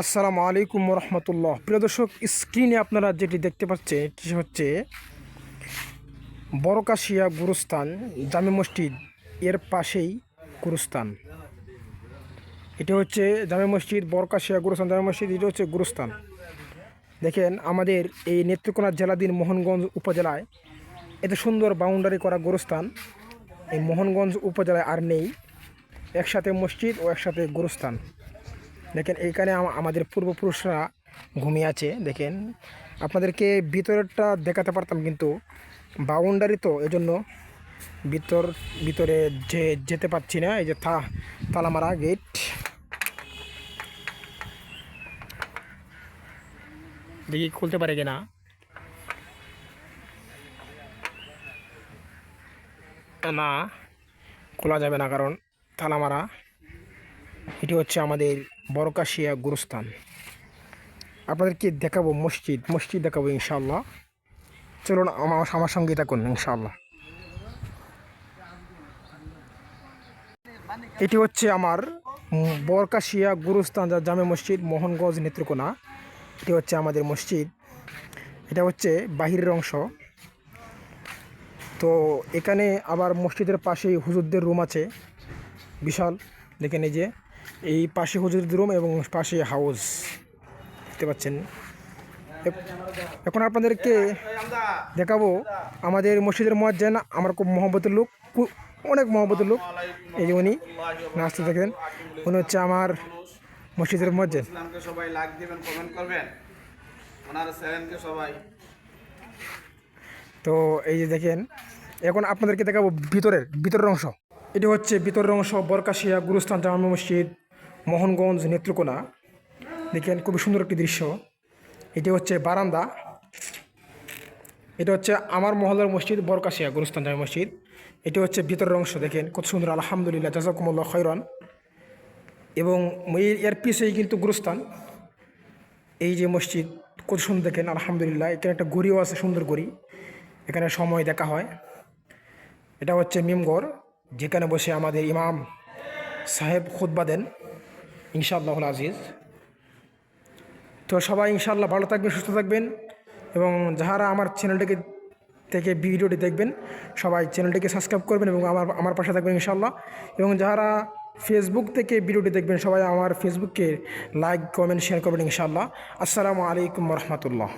আসসালামু আলাইকুম রহমতুল্লাহ প্রিয় দর্শক, স্ক্রিনে আপনারা যেটি দেখতে পাচ্ছেন, এটি হচ্ছে বড়কাশিয়া গুরুস্থান, জামে মসজিদ এর পাশেই গুরুস্থান। এটি হচ্ছে জামে মসজিদ, বরকাশিয়া গুরুস্থান, জামে মসজিদ, এটি হচ্ছে গুরুস্থান। দেখেন, আমাদের এই নেত্রকোনা জেলাধীন মোহনগঞ্জ উপজেলায় এত সুন্দর বাউন্ডারি করা গুরুস্থান। এই মোহনগঞ্জ উপজেলায় আর নেই। একসাথে মসজিদ ও একসাথে গুরুস্থান। দেখেন এইখানে আমাদের পূর্বপুরুষরা ঘুমিয়ে আছে, দেখেন। আপনাদেরকে ভিতরেরটা দেখাতে পারতাম কিন্তু বাউন্ডারি তো, এজন্য ভিতর, ভিতরে যে, যেতে পারছি না, এই যে থা তালামারা গেট। দেখি খুলতে পারে কিনা। না খোলা যাবে না, কারণ তালামারা এটি হচ্ছে আমাদের বড়কাশিয়া গুরুস্থান। আপনাদেরকে দেখাবো মসজিদ মসজিদ দেখাবো ইনশাল্লাহ চলুন আমার আমার সঙ্গে থাকুন ইনশাল্লাহ এটি হচ্ছে আমার বরকাশিয়া গুরুস্থান যা জামে মসজিদ মোহনগঞ্জ নেত্রকোনা। এটি হচ্ছে আমাদের মসজিদ। এটা হচ্ছে বাহিরের অংশ। তো এখানে আবার মসজিদের পাশেই হুজুরদের রুম আছে। বিশাল। দেখেন এই যে এই পাশে হুজুরদের রুম এবং পাশে হাউস। দেখতে পাচ্ছেন। এখন আপনাদেরকে দেখাবো আমাদের মসজিদের মজ্জেন আমার খুব মহব্বতের লোক অনেক মহব্বতের লোক। এই যে উনি নাচতে থাকেন। উনি হচ্ছে আমার মসজিদের মজ্জেন ইসলামকে সবাই লাইক দিবেন কমেন্ট করবেন। ওনার চ্যানেলকে সবাই। তো এই যে দেখেন এখন আপনাদেরকে দেখাবো ভিতরের ভিতরের অংশ। এটি হচ্ছে ভিতরের অংশ বরকাশিয়া গুরুস্থান জামা মসজিদ, মোহনগঞ্জ নেত্রকোনা। দেখেন খুবই সুন্দর একটি দৃশ্য। এটি হচ্ছে বারান্দা। এটা হচ্ছে আমার মহল্লার মসজিদ, বরকাশিয়া গুরুস্থান জামা মসজিদ। এটি হচ্ছে ভিতরের অংশ, দেখেন কত সুন্দর, আলহামদুলিল্লাহ, জাজাকুমুল্লাহ খৈরন এবং এর পিছেই কিন্তু গুরুস্থান। এই যে মসজিদ, কত সুন্দর, দেখেন, আলহামদুলিল্লাহ। এখানে একটা গড়িও আছে, সুন্দর গড়ি। এখানে সময় দেখা হয়। এটা হচ্ছে মিমগড়। যেখানে বসে আমাদের ইমাম সাহেব খুতবা দেন, ইনশাআল্লাহ আজিজ। তো সবাই ইনশাআল্লাহ ভালো থাকবেন, সুস্থ থাকবেন এবং যাহারা আমার চ্যানেলটিকে থেকে ভিডিওটি দেখবেন, সবাই চ্যানেলটিকে সাবস্ক্রাইব করবেন এবং আমার আমার পাশে থাকবেন ইনশাআল্লাহ। এবং যাহারা ফেসবুক থেকে ভিডিওটি দেখবেন, সবাই আমার ফেসবুককে লাইক কমেন্ট শেয়ার করবেন ইনশাআল্লাহ। আসসালামু আলাইকুম রহমতুল্লাহ।